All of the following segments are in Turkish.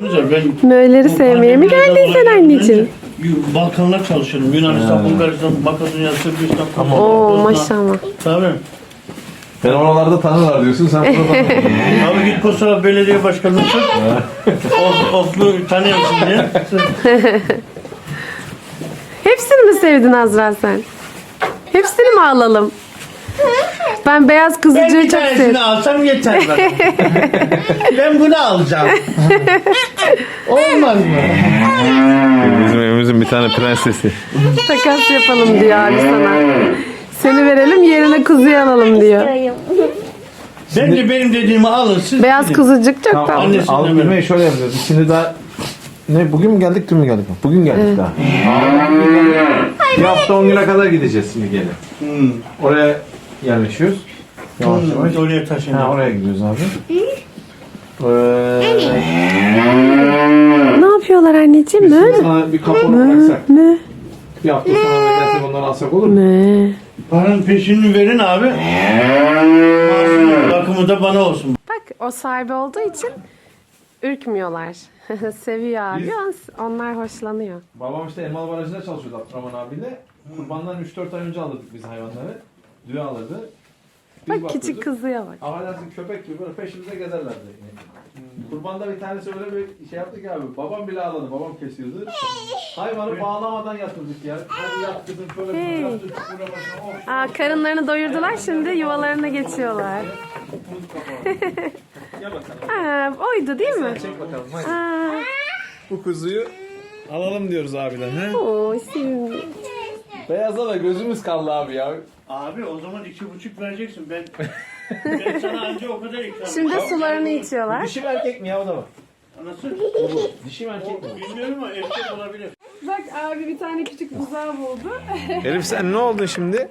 Güzel ben Möğleri bu sevmeye mi geldin sen anneciğim? Balkanlar çalışıyorum. Yunanistan, Bulgaristan, Makedonya, Sırbistan, Kosova, Oo Bosna. maşallah. Tabii. Ben oralarda tanırlar diyorsun sen burada Abi git Kosova Belediye Başkanı'nı tut. of, oflu tanıyorsun diye. Hepsini mi sevdin Azra sen? Hepsini mi alalım? Ben beyaz Ben kızıcığı bir çok tanesini alsam yeter bana. ben bunu alacağım. Olmaz mı? Bizim evimizin bir tane prensesi. Takas yapalım diyor abi sana. Seni verelim yerine kuzuyu alalım diyor. Bence benim dediğimi alın siz. Beyaz gidin. kızıcık çok Tamam, tatlı. Annesinden al bilmeyi şöyle yapıyoruz. Biz Şimdi daha ne bugün mü geldik dün mü geldik? Bugün geldik daha. bir hafta on güne kadar gideceğiz şimdi gene. Hmm. Oraya yerleşiyoruz. Yavaş yavaş. Oraya taşınacağım. Ha, oraya gidiyoruz abi. Ee, Ne yapıyorlar anneciğim? biz Mö? sana bir kapı bıraksak. Mö? Bir hafta sonra da gelsek onları alsak olur mu? Mö? Paranın peşini verin abi. Maaşının bakımı da bana olsun. Bak o sahibi olduğu için ürkmüyorlar. Seviyor abi. Biz- Onlar hoşlanıyor. Babam işte Elmalı Barajı'nda çalışıyordu Abdurrahman abiyle. Kurbandan 3-4 ay önce alırdık biz hayvanları. Biz Bak küçük kızıya bak. Affedersin köpek gibi böyle peşimize gezerlerdi. Kurbanda bir tanesi öyle bir şey yaptı ki abi. Babam bile ağladı. Babam kesiyordu. Hayvanı bağlamadan yatırdık ya. Hadi yat kızım şöyle Hey. Oh, Aa, karınlarını doyurdular şimdi yuvalarına geçiyorlar. Aa, oydu değil mi? Çek bakalım. Hadi. Aa, Bu kuzuyu alalım diyoruz abiden. He? oy şimdi. Beyaza da gözümüz kaldı abi ya. Abi o zaman iki buçuk vereceksin. Ben ben sana anca o kadar ikram Şimdi sularını içiyorlar. Dişi mi erkek mi ya o da mı? Nasıl? Dişi mi erkek mi? Bilmiyorum ama erkek olabilir. Bak abi bir tane küçük buzağı buldu. Elif sen ne oldun şimdi?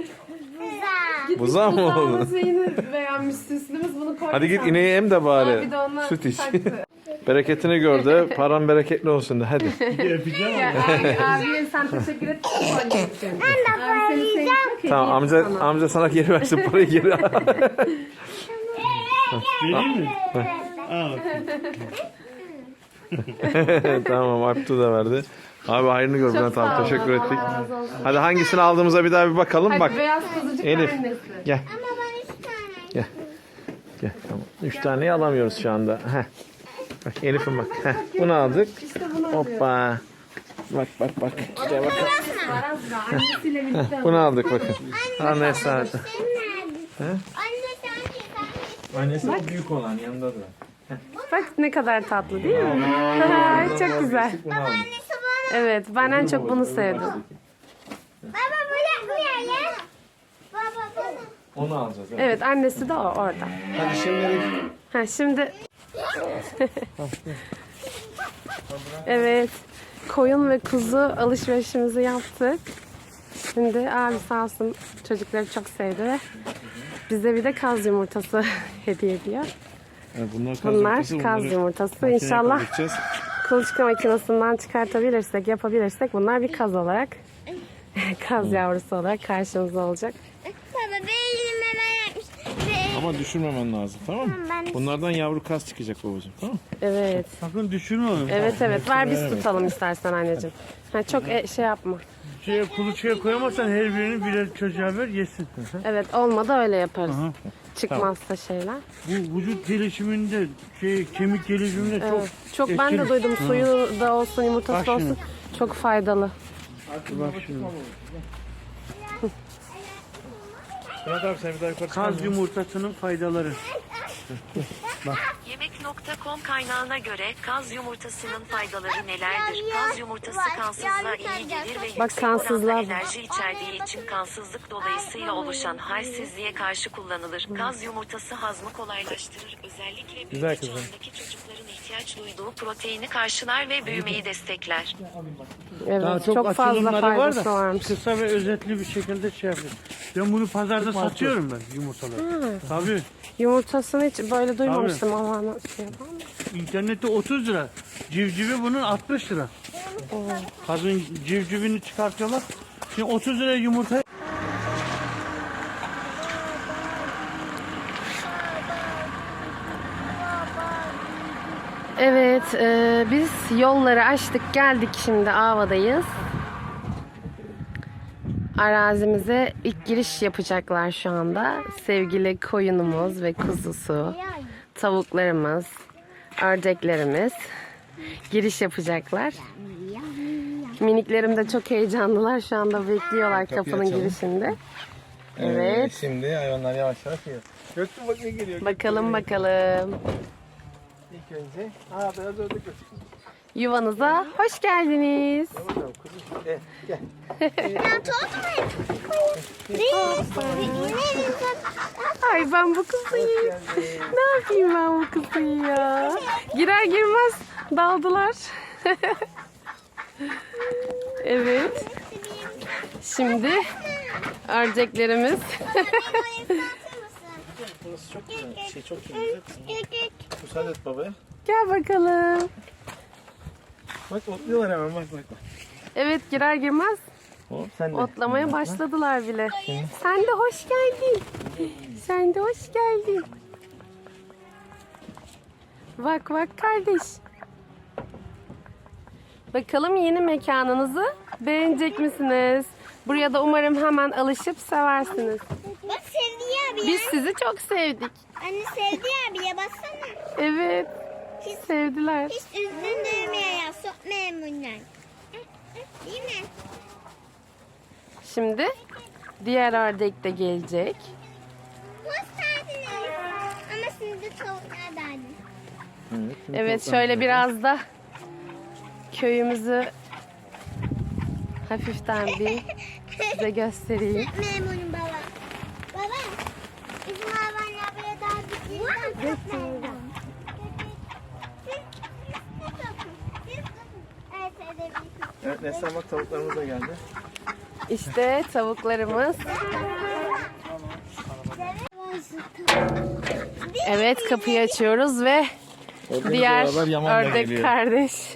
Buzağı mı oldun? şeyini beğenmiş süslümüz bunu koyduk. Hadi git ineği em de bari. Abi de ona Süt iç. taktı. Bereketini gör de paran bereketli olsun de hadi. Öpeceğim Ya ama. abi, sen teşekkür et. Ben de sevmiş bak Tamam amca amca sana geri versin parayı geri al. Vereyim mi? Al. tamam Artu da verdi. Abi hayrını gör Bülent abi teşekkür Allah ettik. Hadi hangisini aldığımıza bir daha bir bakalım Hadi bak. beyaz kızıcık Elif. annesi. Gel. Gel. Gel tamam. Üç taneyi alamıyoruz şu anda. Heh. Bak Elif'im bak. Heh. Bunu aldık. Bunu. Hoppa. Bak bak bak. Gel birlikte. Bunu aldık bakın. Anne saat. Anne sen Annesi o büyük olan yanında da. Bak ne kadar tatlı değil mi? çok güzel. Bunu. Evet ben en çok bunu sevdim. Baba bu ne? Baba bu ne? Onu alacağız. Evet. Evet annesi de o orada. Hadi şimdi Ha şimdi Evet. Koyun ve kuzu alışverişimizi yaptık. Şimdi abi sağ olsun çocukları çok sevdi ve bize bir de kaz yumurtası hediye ediyor. bunlar Bunlar kaz yumurtası. İnşallah kuluçka makinesinden çıkartabilirsek, yapabilirsek bunlar bir kaz olarak kaz yavrusu olarak karşımıza olacak. Baba benim hemen yapmış. Ve- Ama düşürmemen lazım tamam mı? Ben Bunlardan yavru kas çıkacak babacığım tamam mı? Evet. Sakın düşürme onu. Evet evet. Ver biz tutalım istersen anneciğim. Ha, çok e- şey yapma. Şeye, kuluçkaya koyamazsan her birini birer çocuğa ver yesin. Evet olmadı öyle yaparız. Aha. Çıkmazsa şeyler. Bu vücut gelişiminde, şey, kemik gelişiminde çok Evet. Çok ben de etkili. duydum suyu da olsun yumurtası Bak da şimdi. olsun. Çok faydalı. Bak şimdi. Bülent abi sen bir daha yukarı Kaz yumurtasının faydaları. Yemek.com kaynağına göre kaz yumurtasının faydaları nelerdir? Kaz yumurtası kansızlığa iyi gelir ve yüksek kansızlığa oranda bak. enerji içerdiği için kansızlık dolayısıyla oluşan halsizliğe karşı kullanılır. Kaz yumurtası hazmı kolaylaştırır. Özellikle Güzel büyüme kızım. çağındaki çocukların ihtiyaç duyduğu proteini karşılar ve büyümeyi destekler. Evet. Daha çok, çok, fazla açılımları var faydası da varmış. kısa ve özetli bir şekilde şey yapıyorum. Ben bunu pazarda satıyorum ben yumurtaları. Tabii. Yumurtasını hiç böyle duymamıştım ama şey yapalım. İnternette 30 lira. Civcivi bunun 60 lira. Kazın civcivini çıkartıyorlar. Şimdi 30 lira yumurta Evet, e, biz yolları açtık, geldik şimdi Ava'dayız. Arazimize ilk giriş yapacaklar şu anda. Sevgili koyunumuz ve kuzusu, tavuklarımız, ördeklerimiz giriş yapacaklar. Miniklerim de çok heyecanlılar. Şu anda bekliyorlar kapının girişinde. Evet. Şimdi hayvanlar yavaş yavaş geliyor. Göktü bak ne geliyor. Bakalım bakalım. İlk önce. Aa beyaz ördek. Yuvanıza hoş geldiniz. Gel gel. Ay ben bu kuzuyu. ne yapayım ben bu kuzuyu ya? Girer girmez daldılar. evet. Şimdi ördeklerimiz. Burası çok güzel. Şey çok güzel. Müsaade et babaya. Gel bakalım. Bak otluyorlar hemen bak bak. bak. Evet girer girmez Hop sen de. otlamaya başladılar bile. Sen de hoş geldin. Sen de hoş geldin. Bak bak kardeş. Bakalım yeni mekanınızı beğenecek misiniz? Buraya da umarım hemen alışıp seversiniz. Bak Sevdiği abi ya. Biz sizi çok sevdik. Anne Sevdiği abi ya baksana. Evet, Hiç, sevdiler. hiç üzüldürmüyor ya. Bundan. Değil mi? Şimdi diğer ördek de gelecek. Hoş geldiniz. Ama şimdi tavuklar derdim. Evet, şimdi Evet, toplam şöyle biraz da köyümüzü hafiften bir size göstereyim. Memnunum baba. Baba. Bizim hayvanlar böyle daha çok memnunum. Evet edebilirsiniz. Evet Neslihan bak tavuklarımız da geldi. İşte tavuklarımız. Evet, kapıyı açıyoruz ve diğer ördek kardeş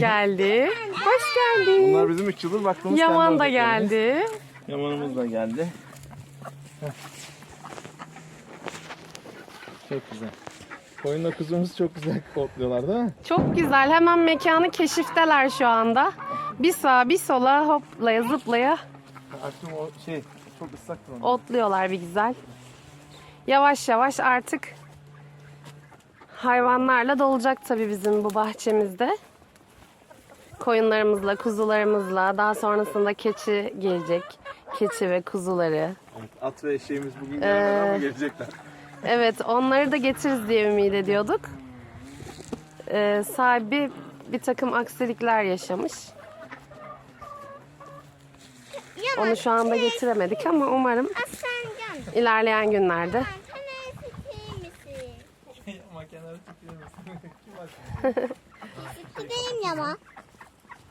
geldi. Hoş geldin. Bunlar bizim 3 yıldır baktığımız Yaman da geldi. Yamanımız da geldi. Çok güzel. Koyunla kuzumuz çok güzel otluyorlar değil mi? Çok güzel. Hemen mekanı keşifteler şu anda. Bir sağa bir sola hoplaya zıplaya Akşam o şey çok ıslaktır onlar. otluyorlar bir güzel. Yavaş yavaş artık hayvanlarla dolacak tabii bizim bu bahçemizde. Koyunlarımızla, kuzularımızla, daha sonrasında keçi gelecek. Keçi ve kuzuları. At ve eşeğimiz bugün Ee, gelmeden ama gelecekler. Evet, onları da getiririz diye ümit ediyorduk. Ee, sahibi bir takım aksilikler yaşamış. Onu şu anda getiremedik ama umarım ilerleyen günlerde? Ama kenara tutuyoruz. Gideyim yama.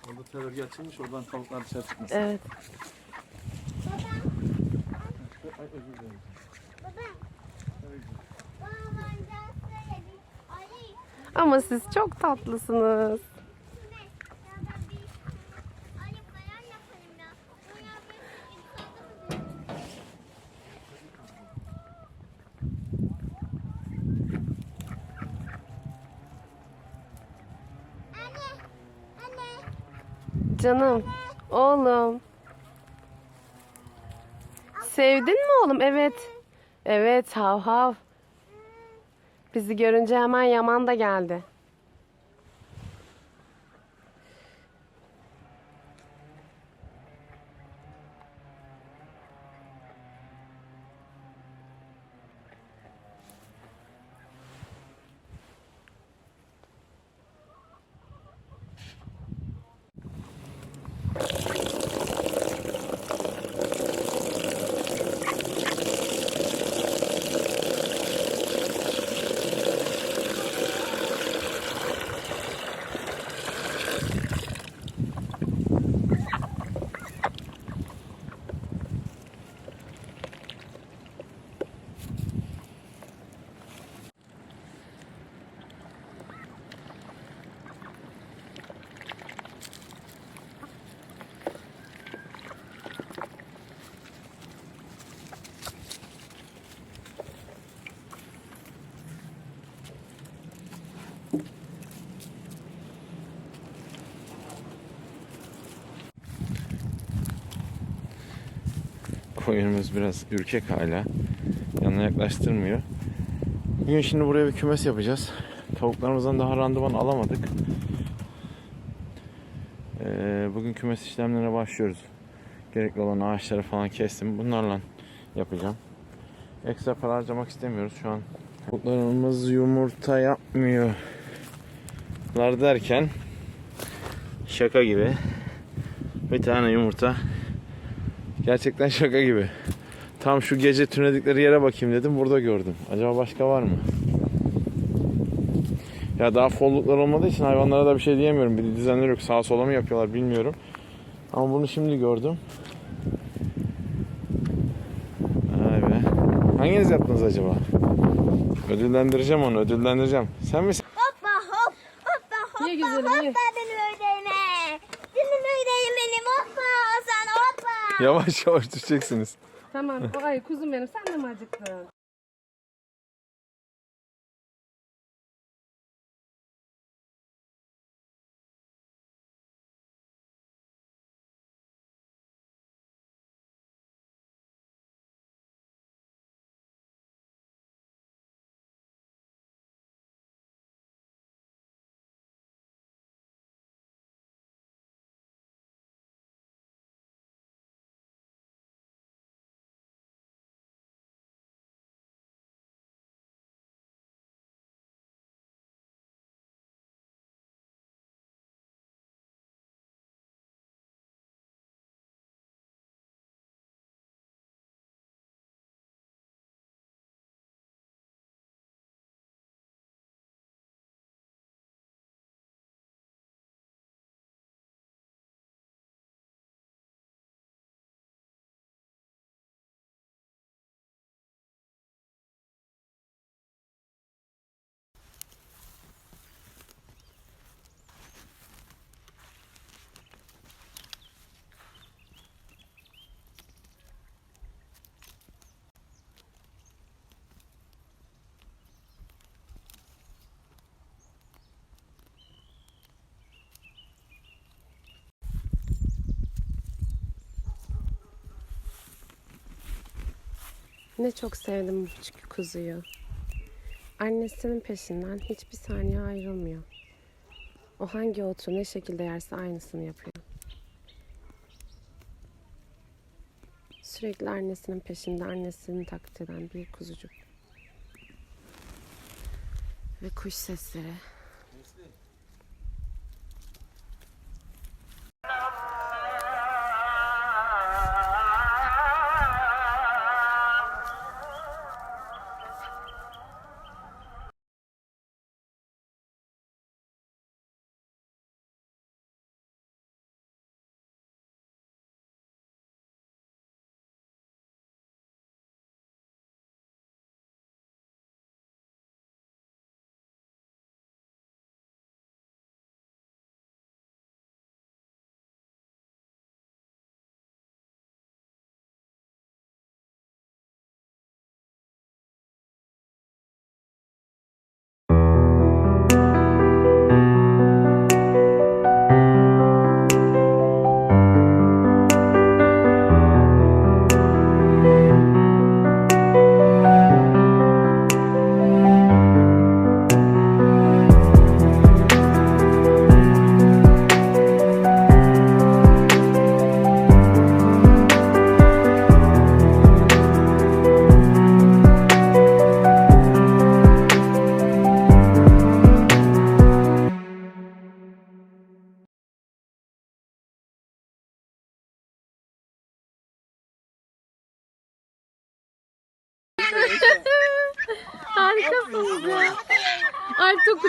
Orada terörge açılmış oradan tavuklar dışarı çıkmasın. evet. Ay özür dilerim. Baba. Baba ben de söyledim. Ali. Ama siz çok tatlısınız. Canım, oğlum. Sevdin mi oğlum? Evet. Evet, hav hav. Bizi görünce hemen Yaman da geldi. Koyunumuz biraz ürkek hala. Yanına yaklaştırmıyor. Bugün şimdi buraya bir kümes yapacağız. Tavuklarımızdan daha randıman alamadık. Ee, bugün kümes işlemlerine başlıyoruz. Gerekli olan ağaçları falan kestim. Bunlarla yapacağım. Ekstra para harcamak istemiyoruz şu an. Tavuklarımız yumurta yapmıyorlar derken şaka gibi bir tane yumurta gerçekten şaka gibi. Tam şu gece tünedikleri yere bakayım dedim burada gördüm. Acaba başka var mı? Ya daha folluklar olmadığı için hayvanlara da bir şey diyemiyorum. Bir düzenleri yok. Sağa sola mı yapıyorlar bilmiyorum. Ama bunu şimdi gördüm. Vay be. Hanginiz yaptınız acaba? Ödüllendireceğim onu, ödüllendireceğim. Sen misin? Hoppa hop hoppa hoppa Ye güzelim, hoppa benim ördeyime. Benim ördeyim benim hoppa Hasan hoppa. Yavaş yavaş düşeceksiniz. Tamam. Ay kuzum benim sen de mi acıktın? Ne çok sevdim bu küçük kuzuyu. Annesinin peşinden hiçbir saniye ayrılmıyor. O hangi otu ne şekilde yerse aynısını yapıyor. Sürekli annesinin peşinde annesini taklit eden bir kuzucuk. Ve kuş sesleri.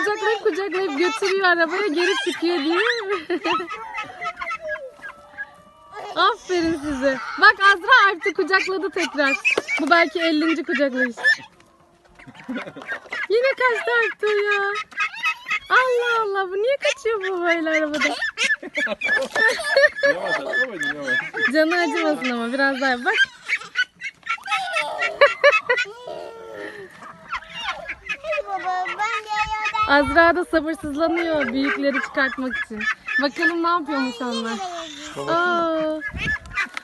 Kucaklayıp kucaklayıp götürüyor arabaya geri çıkıyor değil mi? Aferin size. Bak Azra Alptu kucakladı tekrar. Bu belki 50. kucaklayış. Yine kaçtı Alptu ya. Allah Allah bu niye kaçıyor bu böyle arabada? Canı acımasın ama biraz daha bak. Baba ben Azra da sabırsızlanıyor büyükleri çıkartmak için. Bakalım ne yapıyormuş onlar. Aa.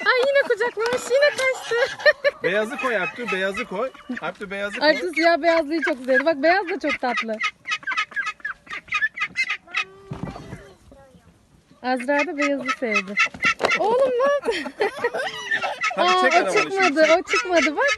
Ay yine kucaklamış yine kaçtı. Beyazı koy Abdü, beyazı koy. Abdü beyazı koy. Artık siyah beyazlıyı çok sevdi. Bak beyaz da çok tatlı. Azra da beyazı sevdi. Oğlum ne? Hadi Aa, o çıkmadı, o çıkmadı bak.